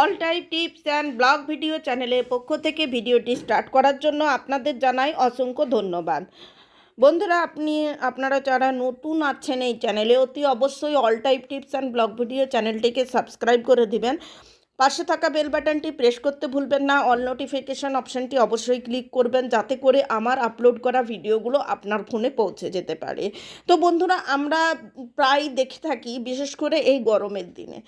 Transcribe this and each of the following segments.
All type tips and blog video চ্যানেলের পক্ষ থেকে ভিডিওটি স্টার্ট করার জন্য আপনাদের জানাই অসংখ্য ধন্যবাদ। বন্ধুরা, আপনি, আপনারা যারা নতুন আছেন এই চ্যানেলে, অতি অবশ্যই all type tips and blog video চ্যানেলটিকে সাবস্ক্রাইব করে দিবেন। পাশে থাকা বেল বাটনটি প্রেস করতে ভুলবেন না। অল নোটিফিকেশান অপশানটি অবশ্যই ক্লিক করবেন যাতে করে আমার আপলোড করা ভিডিওগুলো আপনার ফোনে পৌঁছে যেতে পারে। তো বন্ধুরা, আমরা প্রায় দেখে থাকি, বিশেষ করে এই গরমের দিনে।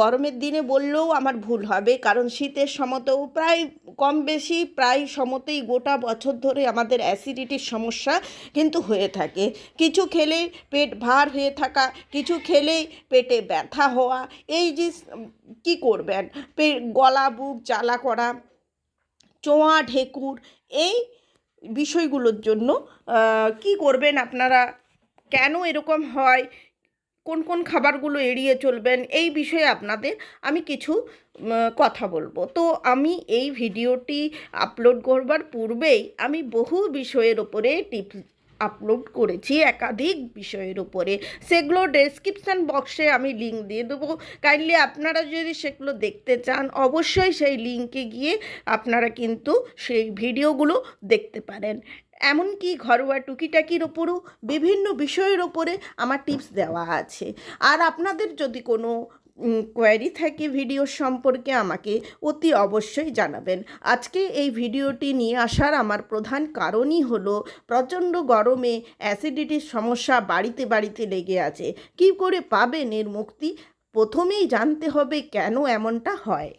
গরমের দিনে বললেও আমার ভুল হবে, কারণ শীতের সমতেও প্রায় কম বেশি, প্রায় সমতেই গোটা বছর ধরে আমাদের অ্যাসিডিটির সমস্যা কিন্তু হয়ে থাকে। কিছু খেলেই পেট ভার হয়ে থাকা, কিছু খেলেই পেটে ব্যথা হওয়া, এই যে কী করবেন? পে, গলা, বুক, জ্বালা করা, চোঁয়া, ঢেকুর, এই বিষয়গুলোর জন্য কি করবেন আপনারা? কেন এরকম হয়? কোন কোন খাবারগুলো এড়িয়ে চলবেন? এই বিষয়ে আপনাদের আমি কিছু কথা বলব। তো আমি এই ভিডিওটি আপলোড করবার পূর্বেই আমি বহু বিষয়ের ওপরে টিপস আপলোড করেছি একাধিক বিষয়ের উপরে। সেগুলো ডেসক্রিপশান বক্সে আমি লিঙ্ক দিয়ে দেবো। কাইন্ডলি আপনারা যদি সেগুলো দেখতে চান, অবশ্যই সেই লিঙ্কে গিয়ে আপনারা কিন্তু সেই ভিডিওগুলো দেখতে পারেন। এমনকি ঘরোয়া টুকিটাকির ওপরও বিভিন্ন বিষয়ের ওপরে আমার টিপস দেওয়া আছে। আর আপনাদের যদি কোনো কোয়ারি থাকে ভিডিও সম্পর্কে আমাকে অতি অবশ্যই জানাবেন। আজকে এই ভিডিওটি নিয়ে আসার আমার প্রধান কারণই হলো, প্রচণ্ড গরমে অ্যাসিডিটির সমস্যা বাড়িতে বাড়িতে লেগে আছে। কী করে পাবেন এর মুক্তি? প্রথমেই জানতে হবে কেন এমনটা হয়।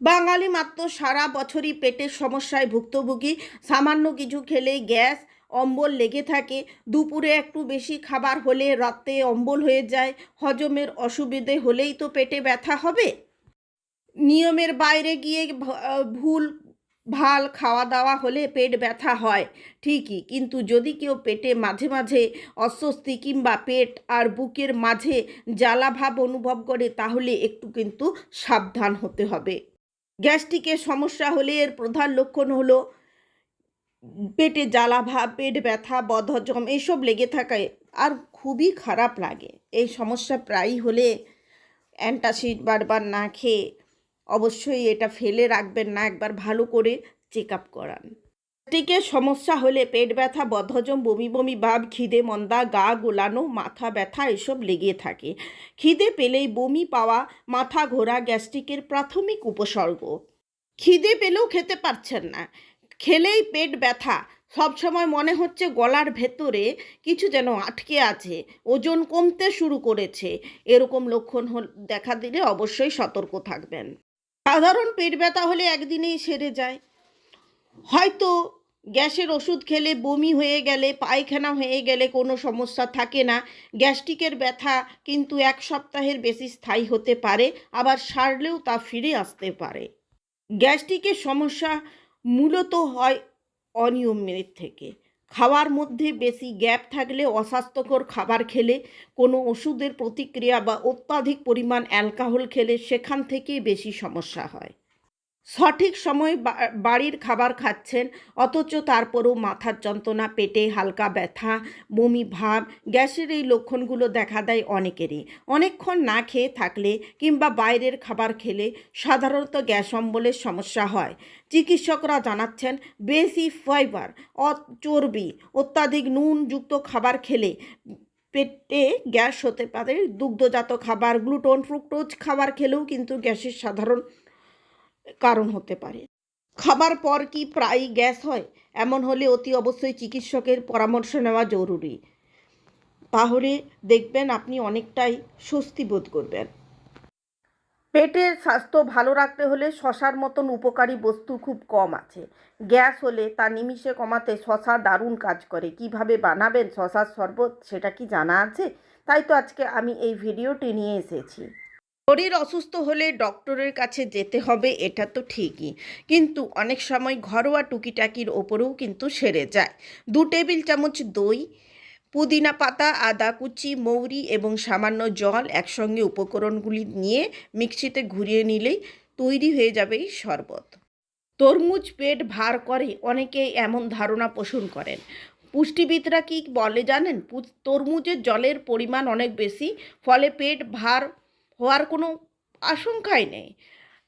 বাঙালি মাত্র সারা বছরই পেটের সমস্যায় ভুক্তভোগী, সামান্য কিছু খেলেই গ্যাস অম্বল লেগে থাকে। দুপুরে একটু বেশি খাবার হলে রাতে অম্বল হয়ে যায়। হজমের অসুবিধে হলেই তো পেটে ব্যথা হবে। নিয়মের বাইরে গিয়ে ভুল, ভালো খাওয়া দাওয়া হলে পেট ব্যথা হয়, ঠিকই। কিন্তু যদি কেউ পেটে মাঝে মাঝে অস্বস্তি কিংবা পেট আর বুকের মাঝে জ্বালা ভাব অনুভব করে, তাহলে একটু কিন্তু সাবধান হতে হবে। গ্যাস্ট্রিকের সমস্যা হলে এর প্রধান লক্ষণ হলো পেটে জ্বালা ভাব, পেট ব্যথা, বদহজম এইসব লেগে থাকায় আর খুবই খারাপ লাগে। এই সমস্যা প্রায়ই হলে অ্যান্টাসিড বারবার না খেয়ে অবশ্যই এটা ফেলে রাখবেন না, একবার ভালো করে চেক আপ করান। গ্যাস্ট্রিকের সমস্যা হলে পেট ব্যথা, বদহজম, বমি বমি, ভাব, খিদে, মন্দা, গা গোলানো, মাথা ব্যথা এসব লেগে থাকে। খিদে পেলেই বমি পাওয়া, মাথা ঘোরা, গ্যাস্ট্রিকের প্রাথমিক উপসর্গ। খিদে পেলেও খেতে পারছেন না। খেলেই পেট ব্যথা। সবসময় মনে হচ্ছে গলার ভেতরে কিছু যেন আটকে আছে, ওজন কমতে শুরু করেছে। এরকম লক্ষণ দেখা দিলে অবশ্যই সতর্ক থাকবেন। সাধারণ পেট ব্যথা হলে একদিনেই সেরে যায়। হয়তো গ্যাসের ওষুধ খেলে বমি হয়ে গেলে, পায়খানা হয়ে গেলে কোনো সমস্যা থাকে না। গ্যাস্ট্রিকের ব্যথা কিন্তু এক সপ্তাহের বেশি স্থায়ী হতে পারে, আবার সারলেও তা ফিরে আসতে পারে। গ্যাস্ট্রিকের সমস্যা মূলত হয় অনিয়মের থেকে। খাওয়ার মধ্যে বেশি গ্যাপ থাকলে অস্বাস্থ্যকর খাবার খেলে, কোনো ওষুধের প্রতিক্রিয়া বা অত্যাধিক পরিমাণ অ্যালকোহল খেলে সেখান থেকে বেশি সমস্যা হয়। সঠিক সময় বাড়ির খাবার খাচ্ছেন, অথচ তারপরও মাথার যন্ত্রণা, পেটে হালকা ব্যথা, বমি ভাব, গ্যাসের এই লক্ষণগুলো দেখা দেয় অনেকেরই। অনেকক্ষণ না খেয়ে থাকলে কিংবা বাইরের খাবার খেলে সাধারণত গ্যাস অম্বলের সমস্যা হয়। চিকিৎসকরা জানাচ্ছেন, বেশি ফাইবার চর্বি, অত্যাধিক নুনযুক্ত খাবার খেলে পেটে গ্যাস হতে পারে। দুগ্ধজাত খাবার, গ্লুটোন, ফ্রুক্টোজ খাবার খেলেও কিন্তু গ্যাসের সাধারণ কারণ হতে পারে। খাবার পর কি প্রায়ই গ্যাস হয়? এমন হলে অতি অবশ্যই চিকিৎসকের পরামর্শ নেওয়া জরুরি। তাহলে দেখবেন আপনি অনেকটাই স্বস্তি বোধ করবেন। পেটের স্বাস্থ্য ভালো রাখতে হলে শশার মতন উপকারী বস্তু খুব কম আছে। গ্যাস হলে তা নিমিষে কমাতে শশা দারুণ কাজ করে। কীভাবে বানাবেন শশার শরবত সেটা কি জানা আছে? তাই তো আজকে আমি এই ভিডিওটি নিয়ে এসেছি। শরীর অসুস্থ হলে ডক্টরের কাছে যেতে হবে, এটা তো ঠিকই। কিন্তু অনেক সময় ঘরোয়া টুকিটাকির ওপরেও কিন্তু সেরে যায়। দু টেবিল চামচ দই, পুদিনা পাতা, আদা কুচি, মৌরি এবং সামান্য জল একসঙ্গে উপকরণগুলি নিয়ে মিক্সিতে ঘুরিয়ে নিলেই তৈরি হয়ে যাবে এই শরবত। তরমুজ পেট ভার করে অনেকেই এমন ধারণা পোষণ করেন। পুষ্টিবিদরা কি বলে জানেন? তরমুজের জলের পরিমাণ অনেক বেশি, ফলে পেট ভার হওয়ার কোনো আশঙ্কাই নেই।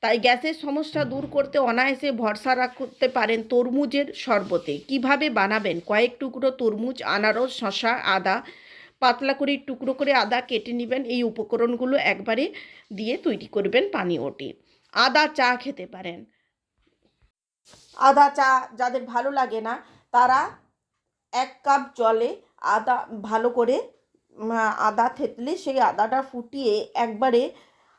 তাই গ্যাসের সমস্যা দূর করতে অনায়াসে ভরসা রাখতে পারেন তরমুজের শরবতে। কীভাবে বানাবেন? কয়েক টুকরো তরমুজ, আনারস শশা আদা, পাতলা করে টুকরো করে আদা কেটে নেবেন। এই উপকরণগুলো একবারে দিয়ে তৈরি করবেন পানীয়টি আদা চা খেতে পারেন। আদা চা যাদের ভালো লাগে না, তারা এক কাপ জলে আদা ভালো করে আদা থেতলে সেই আদাটা ফুটিয়ে একবারে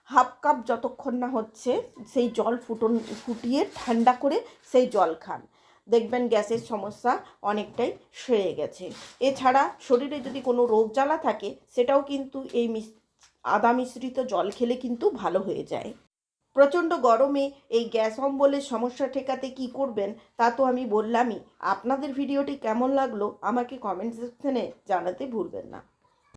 হাফ কাপ যতক্ষণ না হচ্ছে সেই জল ফুটন, ফুটিয়ে ঠান্ডা করে সেই জল খান। দেখবেন গ্যাসের সমস্যা অনেকটাই সেরে গেছে। এছাড়া শরীরে যদি কোনো রোগ জ্বালা থাকে, সেটাও কিন্তু এই আদা মিশ্রিত জল খেলে কিন্তু ভালো হয়ে যায়। প্রচণ্ড গরমে এই গ্যাস অম্বলের সমস্যা ঠেকাতে কি করবেন, তা তো আমি বললামই। আপনাদের ভিডিওটি কেমন লাগল, আমাকে কমেন্ট সেকশনে জানাতে ভুলবেন না।